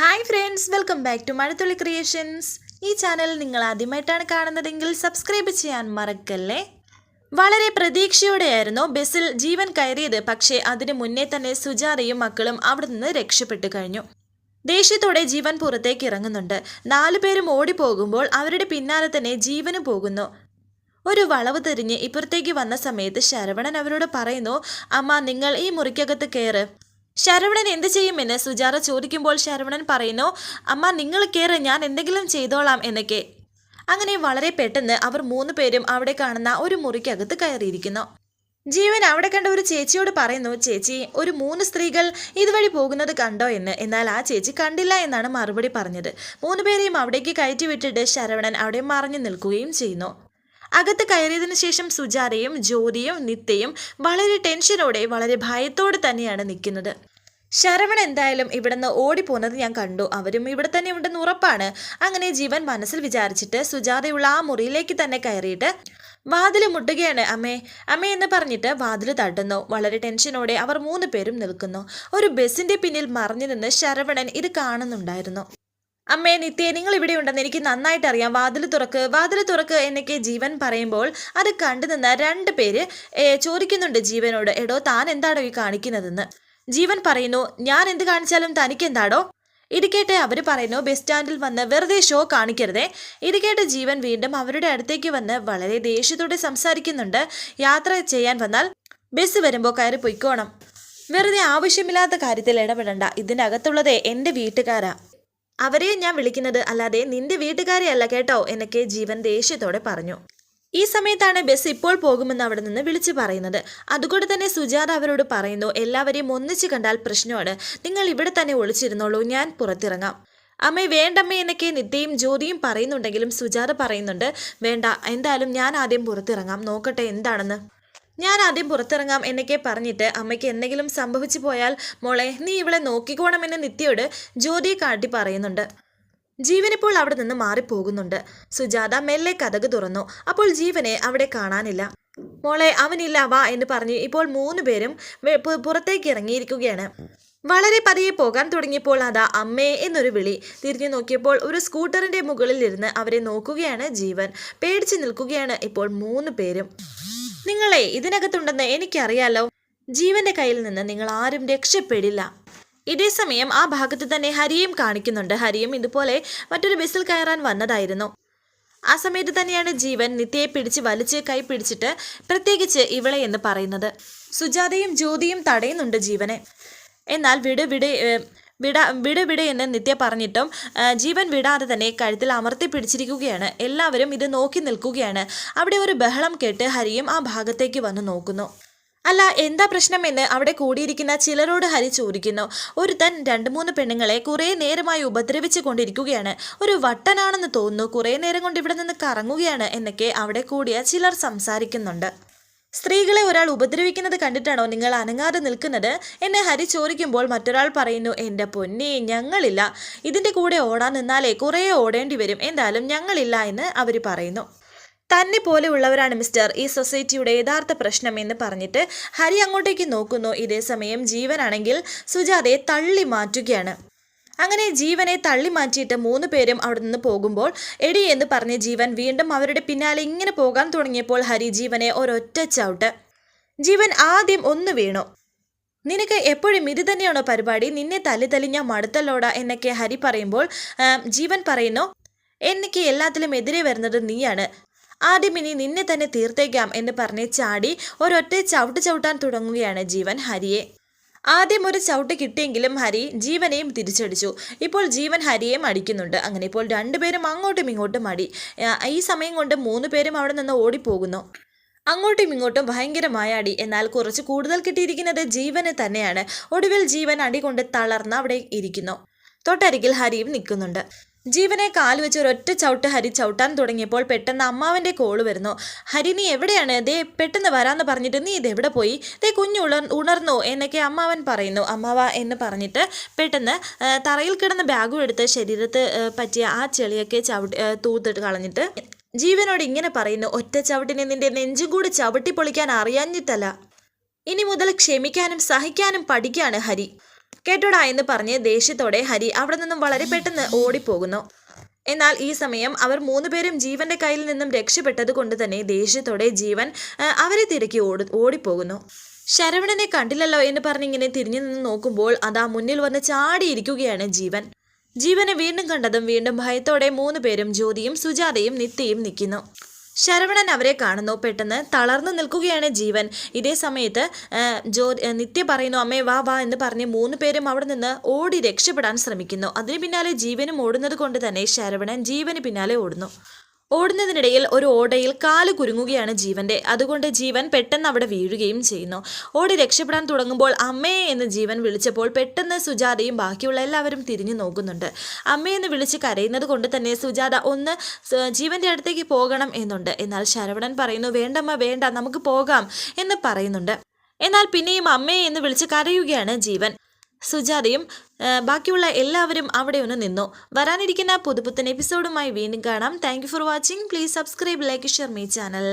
Hi friends welcome back to Mazhathulli creations ഈ channel നിങ്ങൾ ആദ്യമായിട്ടാണ് കാണുന്നതെങ്കിൽ സബ്സ്ക്രൈബ് ചെയ്യാൻ മറക്കല്ലേ? വളരെ പ്രതീക്ഷയോടെയായിരുന്നു ബസ്സിൽ ജീവൻ കയറിയത്. പക്ഷേ അതിനു മുന്നേ തന്നെ സുജാതയും മക്കളും അവിടെ നിന്ന് രക്ഷപ്പെട്ടു കഴിഞ്ഞു. ദേഷ്യത്തോടെ ജീവൻ പുറത്തേക്ക് ഇറങ്ങുന്നുണ്ട്. നാലുപേരും ഓടിപ്പോകുമ്പോൾ അവരുടെ പിന്നാലെ തന്നെ ജീവനും പോകുന്നു. ഒരു വളവ് തിരിഞ്ഞ് ഇപ്പുറത്തേക്ക് വന്ന സമയത്ത് ശരവണൻ അവരോട് പറയുന്നു അമ്മ നിങ്ങൾ ഈ മുറിക്കകത്ത് കയറ്. ശരവണൻ എന്ത് ചെയ്യുമെന്ന് സുജാത ചോദിക്കുമ്പോൾ ശരവണൻ പറയുന്നു അമ്മ നിങ്ങൾ കയറി ഞാൻ എന്തെങ്കിലും ചെയ്തോളാം എന്നൊക്കെ. അങ്ങനെ വളരെ പെട്ടെന്ന് അവർ മൂന്ന് പേരും അവിടെ കാണുന്ന ഒരു മുറിക്കകത്ത് കയറിയിരിക്കുന്നു. ജീവൻ അവിടെ കണ്ട ഒരു ചേച്ചിയോട് പറയുന്നു ചേച്ചി ഒരു മൂന്ന് സ്ത്രീകൾ ഇതുവഴി പോകുന്നത് കണ്ടോ എന്ന്? എന്നാൽ ആ ചേച്ചി കണ്ടില്ല എന്നാണ് മറുപടി പറഞ്ഞത്. മൂന്ന് പേരെയും അവിടേക്ക് കയറ്റി വിട്ടിട്ട് ശരവണൻ അവിടെ മറഞ്ഞു നിൽക്കുകയും ചെയ്യുന്നു. അകത്ത് കയറിയതിനു ശേഷം സുജാതയും ജ്യോതിയും നിത്യയും വളരെ ടെൻഷനോടെ വളരെ ഭയത്തോടെ തന്നെയാണ് നിൽക്കുന്നത്. ശരവൺ എന്തായാലും ഇവിടുന്ന് ഓടിപ്പോകുന്നത് ഞാൻ കണ്ടു. അവരും ഇവിടെ തന്നെ ഉണ്ടെന്ന് ഉറപ്പാണ്. അങ്ങനെ ജീവൻ മനസ്സിൽ വിചാരിച്ചിട്ട് സുജാതയുള്ള ആ മുറിയിലേക്ക് തന്നെ കയറിയിട്ട് വാതിൽ മുട്ടുകയാണ്. അമ്മേ അമ്മേ എന്ന് പറഞ്ഞിട്ട് വാതിൽ തട്ടുന്നു. വളരെ ടെൻഷനോടെ അവർ മൂന്ന് പേരും നിൽക്കുന്നു. ഒരു ബസ്സിന്റെ പിന്നിൽ മറഞ്ഞു നിന്ന് ശരവണൻ ഇത് കാണുന്നുണ്ടായിരുന്നു. അമ്മേ നിത്യ നിങ്ങൾ ഇവിടെ ഉണ്ടെന്ന് എനിക്ക് നന്നായിട്ട് അറിയാം വാതിൽ തുറക്ക് വാതിൽ തുറക്ക് എന്നൊക്കെ ജീവൻ പറയുമ്പോൾ അത് കണ്ടു നിന്ന രണ്ട് പേര് ചോദിക്കുന്നുണ്ട് ജീവനോട് എടോ താൻ എന്താണോ ഈ കാണിക്കുന്നതെന്ന്? ജീവൻ പറയുന്നു ഞാൻ എന്ത് കാണിച്ചാലും തനിക്ക് എന്താടോ ഇത് കേട്ട് അവർ പറയുന്നു ബസ് സ്റ്റാൻഡിൽ വന്ന് വെറുതെ ഷോ കാണിക്കരുതേ. ഇത് കേട്ട് ജീവൻ വീണ്ടും അവരുടെ അടുത്തേക്ക് വന്ന് വളരെ ദേഷ്യത്തോടെ സംസാരിക്കുന്നുണ്ട്. യാത്ര ചെയ്യാൻ വന്നാൽ ബസ് വരുമ്പോൾ കയറി പൊയ്ക്കോണം. വെറുതെ ആവശ്യമില്ലാത്ത കാര്യത്തിൽ ഇടപെടണ്ട. ഇതിനകത്തുള്ളതേ എന്റെ വീട്ടുകാരാ. അവരെയും ഞാൻ വിളിക്കുന്നത് അല്ലാതെ നിന്റെ വീട്ടുകാരെയല്ല കേട്ടോ എന്നൊക്കെ ജീവൻ ദേഷ്യത്തോടെ പറഞ്ഞു. ഈ സമയത്താണ് ബസ് ഇപ്പോൾ പോകുമെന്ന് അവിടെ നിന്ന് വിളിച്ചു പറയുന്നത്. അതുകൊണ്ട് തന്നെ സുജാത അവരോട് പറയുന്നു എല്ലാവരെയും ഒന്നിച്ചു കണ്ടാൽ പ്രശ്നമാണ്. നിങ്ങൾ ഇവിടെ തന്നെ ഒളിച്ചിരുന്നോളൂ ഞാൻ പുറത്തിറങ്ങാം. അമ്മേ വേണ്ടമ്മേ എന്നൊക്കെ നിത്യയും ജ്യോതിയും പറയുന്നുണ്ടെങ്കിലും സുജാത പറയുന്നുണ്ട് വേണ്ട എന്തായാലും ഞാൻ ആദ്യം പുറത്തിറങ്ങാം നോക്കട്ടെ എന്താണെന്ന്. ഞാൻ ആദ്യം പുറത്തിറങ്ങാം എന്നൊക്കെ പറഞ്ഞിട്ട് അമ്മയ്ക്ക് എന്തെങ്കിലും സംഭവിച്ചു പോയാൽ മോളെ നീ ഇവളെ നോക്കിക്കോണമെന്ന് നിത്യയോട് ജ്യോതിയെ കാട്ടി പറയുന്നുണ്ട്. ജീവനിപ്പോൾ അവിടെ നിന്ന് മാറിപ്പോകുന്നുണ്ട്. സുജാത മെല്ലെ കഥക് തുറന്നു. അപ്പോൾ ജീവനെ അവിടെ കാണാനില്ല. മോളെ അവനില്ല വാ എന്ന് പറഞ്ഞ് ഇപ്പോൾ മൂന്ന് പേരും പുറത്തേക്ക് ഇറങ്ങിയിരിക്കുകയാണ്. വളരെ പതിയെ പോകാൻ തുടങ്ങിയപ്പോൾ അതാ അമ്മേ എന്നൊരു വിളി. തിരിഞ്ഞു നോക്കിയപ്പോൾ ഒരു സ്കൂട്ടറിന്റെ മുകളിൽ ഇരുന്ന് അവരെ നോക്കുകയാണ് ജീവൻ. പേടിച്ചു നിൽക്കുകയാണ് ഇപ്പോൾ മൂന്ന് പേരും. നിങ്ങളെ ഇതിനകത്തുണ്ടെന്ന് എനിക്കറിയാലോ. ജീവന്റെ കയ്യിൽ നിന്ന് നിങ്ങൾ ആരും രക്ഷപ്പെടില്ല. ഇതേ സമയം ആ ഭാഗത്ത് തന്നെ ഹരിയും കാണിക്കുന്നുണ്ട്. ഹരിയും ഇതുപോലെ മറ്റൊരു ബസ്സിൽ കയറാൻ വന്നതായിരുന്നു. ആ സമയത്ത് തന്നെയാണ് ജീവൻ നിത്യയെ പിടിച്ച് വലിച്ച് കൈ പിടിച്ചിട്ട് പ്രത്യേകിച്ച് ഇവളെ എന്ന് പറയുന്നത്. സുജാതയും ജ്യോതിയും തടയുന്നുണ്ട് ജീവനെ. എന്നാൽ വിട് വിട് വിട വിട് വിട് എന്ന് നിത്യ പറഞ്ഞിട്ടും ജീവൻ വിടാതെ തന്നെ കഴുത്തിൽ അമർത്തി പിടിച്ചിരിക്കുകയാണ്. എല്ലാവരും ഇത് നോക്കി നിൽക്കുകയാണ്. അവിടെ ഒരു ബഹളം കേട്ട് ഹരിയും ആ ഭാഗത്തേക്ക് വന്ന് നോക്കുന്നു. അല്ല എന്താ പ്രശ്നമെന്ന് അവിടെ കൂടിയിരിക്കുന്ന ചിലരോട് ഹരി ചോദിക്കുന്നു. ഒരുത്തൻ രണ്ട് മൂന്ന് പെണ്ണുങ്ങളെ കുറേ നേരമായി ഉപദ്രവിച്ചു കൊണ്ടിരിക്കുകയാണ്. ഒരു വട്ടനാണെന്ന് തോന്നുന്നു കുറേ നേരം കൊണ്ട് ഇവിടെ നിന്ന് കറങ്ങുകയാണ് എന്നൊക്കെ അവിടെ കൂടിയ ചിലർ സംസാരിക്കുന്നുണ്ട്. സ്ത്രീകളെ ഒരാൾ ഉപദ്രവിക്കുന്നത് കണ്ടിട്ടാണോ നിങ്ങൾ അനങ്ങാതെ നിൽക്കുന്നത്? എന്നെ ഹരി ചോദിക്കുമ്പോൾ മറ്റൊരാൾ പറയുന്നു എന്റെ പൊന്നെ ഞങ്ങളില്ല. ഇതിന്റെ കൂടെ ഓടാൻ നിന്നാലേ കുറേ ഓടേണ്ടി വരും. എന്തായാലും ഞങ്ങളില്ല എന്ന് അവർ പറയുന്നു. തന്നെ പോലെയുള്ളവരാണ് മിസ്റ്റർ. ഈ സൊസൈറ്റിയുടെ യഥാർത്ഥ പ്രശ്നം എന്ന് പറഞ്ഞിട്ട് ഹരി അങ്ങോട്ടേക്ക് നോക്കുന്നു. ഇതേസമയം ജീവനാണെങ്കിൽ സുജാതയെ തള്ളി മാറ്റുകയാണ്. അങ്ങനെ ജീവനെ തള്ളി മാറ്റിയിട്ട് മൂന്ന് പേരും അവിടെ നിന്ന് പോകുമ്പോൾ എടി എന്ന് പറഞ്ഞ് ജീവൻ വീണ്ടും അവരുടെ പിന്നാലെ ഇങ്ങനെ പോകാൻ തുടങ്ങിയപ്പോൾ ഹരി ജീവനെ ഒരൊറ്റ ചവിട്ട്. ജീവൻ ആദ്യം ഒന്ന് വീണു. നിനക്ക് എപ്പോഴും ഇത് തന്നെയാണോ പരിപാടി? നിന്നെ തല്ലി തല്ലി ഞാൻ മടുത്തല്ലോടാ എന്നൊക്കെ ഹരി പറയുമ്പോൾ ജീവൻ പറയുന്നു എനിക്ക് എല്ലാത്തിലും എതിരെ വരുന്നത് നീയാണ്. ആദ്യം ഇനി നിന്നെ തന്നെ തീർത്തേക്കാം എന്ന് പറഞ്ഞ് ചാടി ഒരൊറ്റ ചവിട്ട് ചവിട്ടാൻ തുടങ്ങുകയാണ് ജീവൻ ഹരിയെ. ആദ്യം ഒരു ചവിട്ട് കിട്ടിയെങ്കിലും ഹരി ജീവനെയും തിരിച്ചടിച്ചു. ഇപ്പോൾ ജീവൻ ഹരിയെയും അടിക്കുന്നുണ്ട്. അങ്ങനെ ഇപ്പോൾ രണ്ടുപേരും അങ്ങോട്ടും ഇങ്ങോട്ടും അടി. ഈ സമയം കൊണ്ട് മൂന്ന് പേരും അവിടെ നിന്ന് ഓടിപ്പോകുന്നു. അങ്ങോട്ടും ഇങ്ങോട്ടും ഭയങ്കരമായ അടി. എന്നാൽ കുറച്ച് കൂടുതൽ കിട്ടിയിരിക്കുന്നത് ജീവന് തന്നെയാണ്. ഒടുവിൽ ജീവൻ അടി കൊണ്ട് തളർന്ന് അവിടെ ഇരിക്കുന്നു. തൊട്ടരികിൽ ഹരിയും നിൽക്കുന്നുണ്ട്. ജീവനെ കാൽ വെച്ച് ഒരൊറ്റ ചവിട്ട് ഹരി ചവിട്ടാൻ തുടങ്ങിയപ്പോൾ പെട്ടെന്ന് അമ്മാവന്റെ കോൾ വരുന്നു. ഹരി നീ എവിടെയാണ്? ദേ പെട്ടെന്ന് വരാമെന്ന് പറഞ്ഞിട്ട് നീ ഇതെവിടെ പോയി? ദേ കുഞ്ഞു ഉണർ ഉണർന്നു എന്നൊക്കെ അമ്മാവൻ പറയുന്നു. അമ്മാവ എന്ന് പറഞ്ഞിട്ട് പെട്ടെന്ന് തറയിൽ കിടന്ന ബാഗും എടുത്ത് ശരീരത്ത് പറ്റിയ ആ ചെളിയൊക്കെ ചവിട്ടി തൂത്തിട്ട് കളഞ്ഞിട്ട് ജീവനോട് ഇങ്ങനെ പറയുന്നു ഒറ്റ ചവിട്ടിനെ നിന്റെ നെഞ്ചും കൂടി ചവിട്ടി പൊളിക്കാൻ അറിയാഞ്ഞിട്ടല്ല. ഇനി മുതൽ ക്ഷമിക്കാനും സഹിക്കാനും പഠിക്കാണ് ഹരി. കേട്ടോടാ എന്ന് പറഞ്ഞ് ദേഷ്യത്തോടെ ഹരി അവിടെ നിന്നും വളരെ പെട്ടെന്ന് ഓടിപ്പോകുന്നു. എന്നാൽ ഈ സമയം അവർ മൂന്നുപേരും ജീവന്റെ കയ്യിൽ നിന്നും രക്ഷപ്പെട്ടത് കൊണ്ട് തന്നെ ദേഷ്യത്തോടെ ജീവൻ അവരെ തിരക്കി ഓടി ഓടിപ്പോകുന്നു. ശരവണനെ കണ്ടില്ലല്ലോ എന്ന് പറഞ്ഞിങ്ങനെ തിരിഞ്ഞു നിന്ന് നോക്കുമ്പോൾ അതാ മുന്നിൽ വന്ന് ചാടിയിരിക്കുകയാണ് ജീവൻ. ജീവനെ വീണ്ടും കണ്ടതും വീണ്ടും ഭയത്തോടെ മൂന്ന് പേരും ജ്യോതിയും സുജാതയും നിത്യയും നിൽക്കുന്നു. ശരവണൻ അവരെ കാണുന്നു. പെട്ടെന്ന് തളർന്നു നിൽക്കുകയാണ് ജീവൻ. ഇതേ സമയത്ത് ജോ നിത്യ പറയുന്നു അമ്മേ വാ വാ എന്ന് പറഞ്ഞ് മൂന്ന് പേരും അവിടെ നിന്ന് ഓടി രക്ഷപ്പെടാൻ ശ്രമിക്കുന്നു. അതിന് പിന്നാലെ ജീവനും ഓടുന്നത് കൊണ്ട് തന്നെ ശരവണൻ ജീവന് പിന്നാലെ ഓടുന്നു. ഓടുന്നതിനിടയിൽ ഒരു ഓടയിൽ കാൽ കുരുങ്ങുകയാണ് ജീവന്റെ. അതുകൊണ്ട് ജീവൻ പെട്ടെന്ന് അവിടെ വീഴുകയും ചെയ്യുന്നു. ഓടി രക്ഷപ്പെടാൻ തുടങ്ങുമ്പോൾ അമ്മയെ എന്ന് ജീവൻ വിളിച്ചപ്പോൾ പെട്ടെന്ന് സുജാതയും ബാക്കിയുള്ള എല്ലാവരും തിരിഞ്ഞു നോക്കുന്നുണ്ട്. അമ്മയെന്ന് വിളിച്ച് കരയുന്നത് കൊണ്ട് തന്നെ സുജാത ഒന്ന് ജീവന്റെ അടുത്തേക്ക് പോകണം എന്നുണ്ട്. എന്നാൽ ശരവണൻ പറയുന്നു വേണ്ടമ്മ വേണ്ട നമുക്ക് പോകാം എന്ന് പറയുന്നുണ്ട്. എന്നാൽ പിന്നെയും അമ്മയെ എന്ന് വിളിച്ച് കരയുകയാണ് ജീവൻ. സുജാതയും ബാക്കിയുള്ള എല്ലാവരും അവിടെ ഒന്ന് നിന്നു. വരാനിരിക്കുന്ന പുതുപുത്തൻ എപ്പിസോഡുമായി വീണ്ടും കാണാം. Thank for watching please subscribe like share my channel